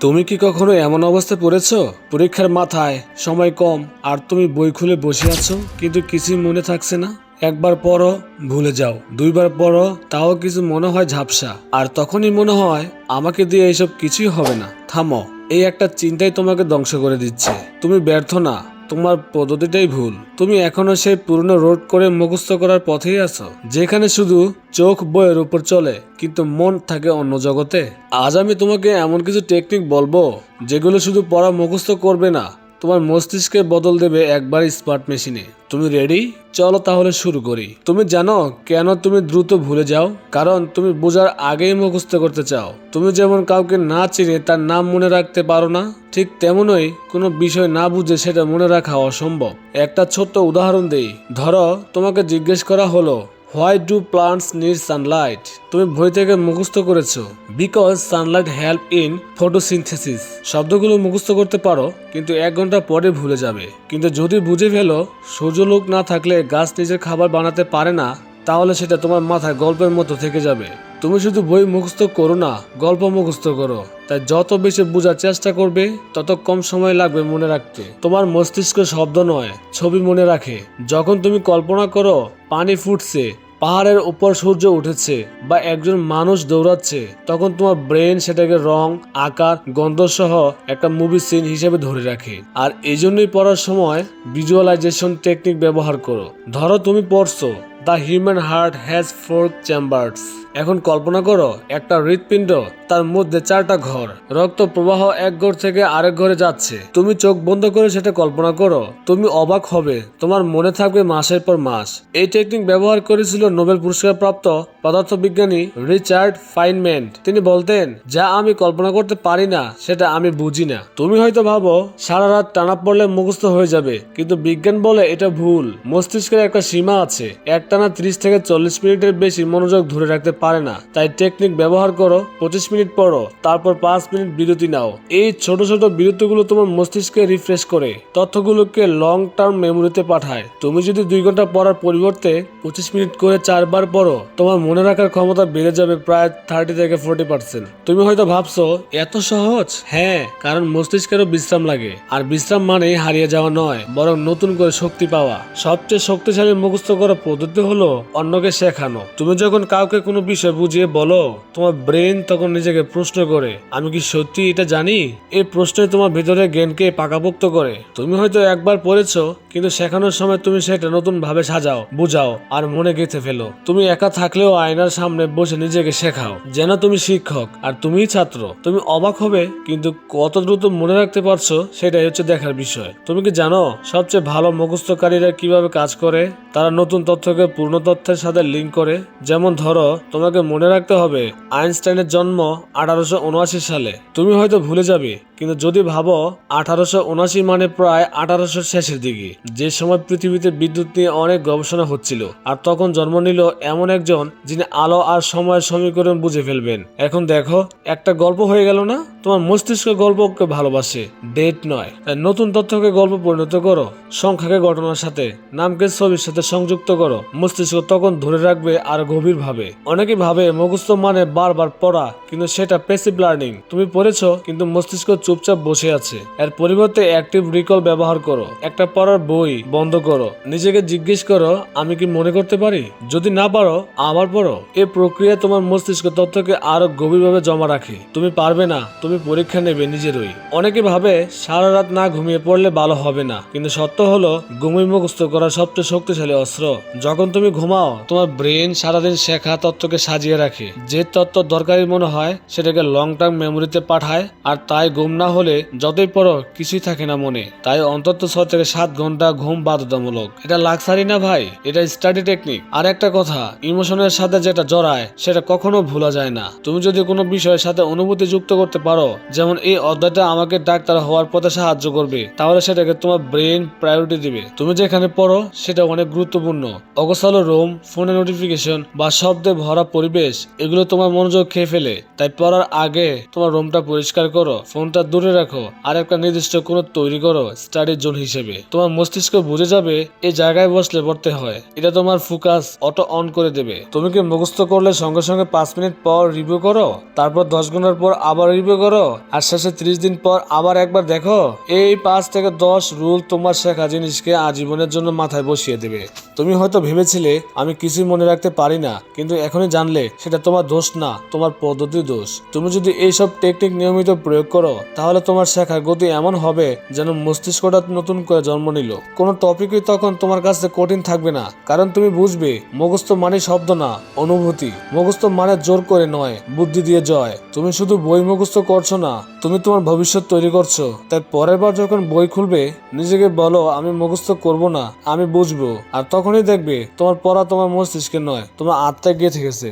তুমি কি কখনো এমন অবস্থায় পড়েছ? পরীক্ষার মাথায় সময় কম আর তুমি বই খুলে বসে আছো, কিন্তু কিছুই মনে থাকছে না। একবার পড়ো, ভুলে যাও। দুইবার পড়ো, তাও কিছু মনে হয় ঝাপসা। আর তখনই মনে হয় আমাকে দিয়ে এইসব কিছুই হবে না। থামো, এই একটা চিন্তাই তোমাকে ধ্বংস করে দিচ্ছে। তুমি ব্যর্থ না। তোমার পদ্ধতিটাই ভুল। তুমি এখনও সেই পুরনো রোড করে মুখস্থ করার পথেই আছো, যেখানে শুধু চোখ বইয়ের উপর চলে, কিন্তু মন থাকে অন্য জগতে। আজ আমি তোমাকে এমন কিছু টেকনিক বলব, যেগুলো শুধু পড়া মুখস্থ করবে না তোমার মস্তিষ্কে বদল দেবে একবার স্মার্ট মেশিনে তুমি রেডি চলো তাহলে শুরু করি। তুমি জানো কেন তুমি দ্রুত ভুলে যাও? কারণ তুমি বোঝার আগেই মুখস্থ করতে চাও। তুমি যেমন কাউকে না চিনে, তার নাম মনে রাখতে পারো না। ঠিক তেমনই কোনো বিষয় না বুঝে সেটা মনে রাখা অসম্ভব। একটা ছোট্ট উদাহরণ দেই। ধরো, তোমাকে জিজ্ঞেস করা হলো why do plants need sunlight? তুমি বই থেকে মুখস্থ করেছ। Because sunlight help in photosynthesis. শব্দগুলো মুখস্থ করতে পারো, কিন্তু এক ঘণ্টা পরে ভুলে যাবে। কিন্তু যদি বুঝে ফেলো, সূর্যলোক না থাকলে গাছ নিজের খাবার বানাতে পারে না, তাহলে সেটা তোমার মাথায় গল্পের মতো থেকে যাবে। তুমি শুধু বই মুখস্থ করো না, গল্প মুখস্থ করো। তাই যত বেশি বোঝার চেষ্টা করবে, তত কম সময় লাগবে মনে রাখতে। তোমার মস্তিষ্ক শব্দ নয়, ছবি মনে রাখে। যখন তুমি কল্পনা করো, পানি ফুটছে পাহাড়ের উপর সূর্য উঠেছে বা একজন মানুষ দৌড়াচ্ছে, তখন তোমার ব্রেন সেটাকে রং, আকার গন্ধ সহ একটা মুভি সিন হিসেবে ধরে রাখে। আর এই জন্যই পড়ার সময় ভিজুয়ালাইজেশন টেকনিক ব্যবহার করো। ধরো তুমি পড়ছো the human heart has four chambers এখন কল্পনা করো, একটা হৃৎপিণ্ড, তার মধ্যে চারটা ঘর। রক্ত প্রবাহ এক ঘর থেকে আরেক ঘরে যাচ্ছে। তুমি চোখ বন্ধ করে সেটা কল্পনা করো, তুমি অবাক হবে, তোমার মনে থাকবে মাসের পর মাস। এই টেকনিক ব্যবহার করেছিল নোবেল পুরস্কার প্রাপ্ত পদার্থবিজ্ঞানী রিচার্ড ফাইনম্যান। তিনি বলতেন, যা আমি কল্পনা করতে পারি না, সেটা আমি বুঝি না। তুমি হয়তো ভাবো, সারা রাত টানা পড়লে মুখস্থ হয়ে যাবে, কিন্তু বিজ্ঞান বলে এটা ভুল। মস্তিষ্কের একটা সীমা আছে, একটানা ত্রিশ থেকে চল্লিশ মিনিটের বেশি মনোযোগ ধরে রাখতে পারে না। তাই টেকনিক ব্যবহার করো, পঁচিশ মিনিট পড়ো, তারপর পাঁচ মিনিট বিরতি নাও। এই ছোট ছোট বিরতিগুলো তোমার মস্তিষ্কে রিফ্রেশ করে। তথ্যগুলোকে লং টার্ম মেমোরিতে পাঠায়। তুমি যদি দুই ঘণ্টা পড়ার পরিবর্তে পঁচিশ মিনিট করে চারবার পড়ো, তোমার মনে রাখার ক্ষমতা বেড়ে যাবে প্রায় থার্টি থেকে ফোর্টি পার্সেন্ট তুমি হয়তো ভাবছ, এত সহজ? হ্যাঁ কারণ মস্তিষ্কেরও বিশ্রাম লাগে। আর বিশ্রাম মানে হারিয়ে যাওয়া নয়, বরং নতুন করে শক্তি পাওয়া। সবচেয়ে শক্তিশালী মুখস্থ করার পদ্ধতি হলো অন্যকে শেখানো। তুমি যখন কাউকে কোনো বিষয় বুঝিয়ে বলো, তোমার ব্রেন তখন নিজেকে প্রশ্ন করে, আমি কি সত্যি এটা জানি? এই প্রশ্নে তোমার ভেতরে জ্ঞানকে পাকাপোক্ত করে। তুমি হয়তো একবার পড়েছো কিন্তু শেখানোর সময় তুমি সেটা নতুন ভাবে সাজাও, বুঝাও আর মনে গেঁথে ফেলো। তুমি একা থাকলেও আয়নার সামনে বসে নিজেকে শেখাও, যেন তুমি শিক্ষক আর তুমিই ছাত্র। তুমি অবাক হবে, কিন্তু কত দ্রুত মনে রাখতে পারছ সেটাই হচ্ছে দেখার বিষয়। তুমি কি জানো, সবচেয়ে ভালো মুখস্থকারীরা কীভাবে কাজ করে? তারা নতুন তথ্যকে পূর্ণ তথ্যের সাথে লিঙ্ক করে। যেমন ধরো, তোমাকে মনে রাখতে হবে, আইনস্টাইনের জন্ম আঠারোশো উনআশি সালে। তুমি হয়তো ভুলে যাবে কিন্তু যদি ভাবো, আঠারোশো উনাশি মানে প্রায় আঠারোশো শেষের দিকে। যে সময় পৃথিবীতে বিদ্যুৎ নিয়ে অনেক গবেষণা হচ্ছিল, আর তখন জন্ম নিল এমন একজন যিনি আলো আর সময়ের সমীকরণ বুঝে ফেলবেন। এখন দেখো, একটা গল্প হয়ে গেল না? তোমার মস্তিষ্ক গল্পকে ভালোবাসে, ডেট নয়। তাই নতুন তথ্যকে গল্প পরিণত করো, সংখ্যাকে ঘটনার সাথে, নামকে ছবির সাথে সংযুক্ত করো। মস্তিষ্ক তখন ধরে রাখবে আর গভীর ভাবে অনেকে ভাবে মুখস্থ মানে বারবার পড়া, কিন্তু সেটা পেসিভ লার্নিং তুমি পড়েছো, কিন্তু মস্তিষ্ক চুপচাপ বসে আছে। এর পরিবর্তে অ্যাক্টিভ রিকল ব্যবহার করো। একটা পড়ার বই বন্ধ করো। নিজেকে জিজ্ঞেস করো, আমি কি মনে করতে পারি? যদি না পারো, আবার পড়ো। এই প্রক্রিয়া তোমার মস্তিষ্ক তথ্যকে আরও গভীরভাবে জমা রাখে। তুমি পারবে না। তুমি পরীক্ষা নেবে নিজেরই। অনেকে ভাবে, সারা রাত না ঘুমিয়ে পড়লে ভালো হবে না। কিন্তু সত্য হলো ঘুমিয়ে মুখস্থ করা সবচেয়ে শক্তিশালী অস্ত্র। যখন তুমি ঘুমাও, তোমার ব্রেন সারাদিন শেখা তত্ত্বকে সাজিয়ে রাখে। যে তত্ত্ব দরকারি মনে হয়, সেটাকে লং টার্ম মেমোরিতে পাঠায়, আর তাই ঘুম না হলে যতই পড়ো, কিছুই থাকে না মনে। তাই অন্তত ছ থেকে সাত ঘণ্টা ঘুম বাধ্যতামূলক। এটা লাক্সারি না ভাই? এটা স্টাডি টেকনিক আর একটা কথা ইমোশনের সাথে যেটা জড়ায়, সেটা কখনো ভোলা যায় না। তুমি যদি কোনো বিষয়ের সাথে অনুভূতি যুক্ত করতে পারো, যেমন এই অধ্যায়টা আমাকে ডাক্তার হওয়ার পথে সাহায্য করবে, তাহলে সেটাকে তোমার ব্রেন প্রায়োরিটি দিবে। তুমি যেখানে পড়ো, সেটা অনেক গুরুত্বপূর্ণ। অগোছালো রুম ফোনে নোটিফিকেশন বা শব্দে ভরা পরিবেশ, এগুলো তোমার মনোযোগ খেয়ে ফেলে। তাই পড়ার আগে তোমার রুমটা পরিষ্কার করো ফোনটা দূরে রাখো। আর একটা নির্দিষ্ট কোনো তৈরি করো স্টাডি জোন হিসেবে। তোমার মস্তিষ্ক বুঝে যাবে, এই জায়গায় বসলে পড়তে হয়। এটা তোমার ফোকাস অটো অন করে দেবে। তুমি কি মুখস্থ করলে সঙ্গে সঙ্গে পাঁচ মিনিট পর রিভিউ করো? তারপর দশ ঘণ্টার পর আবার রিভিউ করো? আর শেষে ত্রিশ দিন পর আবার একবার দেখো? এই পাঁচ থেকে দশ রুল তোমার শেখা জিনিসকে আজীবনের জন্য মাথায় বসিয়ে দেবে। তুমি হয়তো ভেবেছিলে, আমি কিছুই মনে রাখতে পারি না, কিন্তু এখনই জানলে, সেটা তোমার দোষ না, তোমার পদ্ধতি দোষ। তুমি যদি এইসব টেকনিক নিয়মিত প্রয়োগ করো তাহলে তোমার শেখার গতি এমন হবে যেন মস্তিষ্কটা নতুন করে জন্ম নিল। কোনো টপিকই তখন তোমার কাছে কঠিন থাকবে না, কারণ তুমি বুঝবে, মুখস্থ মানে শব্দ না, অনুভূতি। মুখস্থ মানে জোর করে নয়, বুদ্ধি দিয়ে জয়। তুমি শুধু বই মুখস্থ করছ না, তুমি তোমার ভবিষ্যৎ তৈরি করছ। তাই পরের বার যখন বই খুলবে, নিজেকে বলো, আমি মুখস্থ করব না, আমি বুঝব। আর তখনই দেখবে, তোমার পড়া তোমার মস্তিষ্কে নয়, তোমার আত্মায় গিয়ে থেকেছে।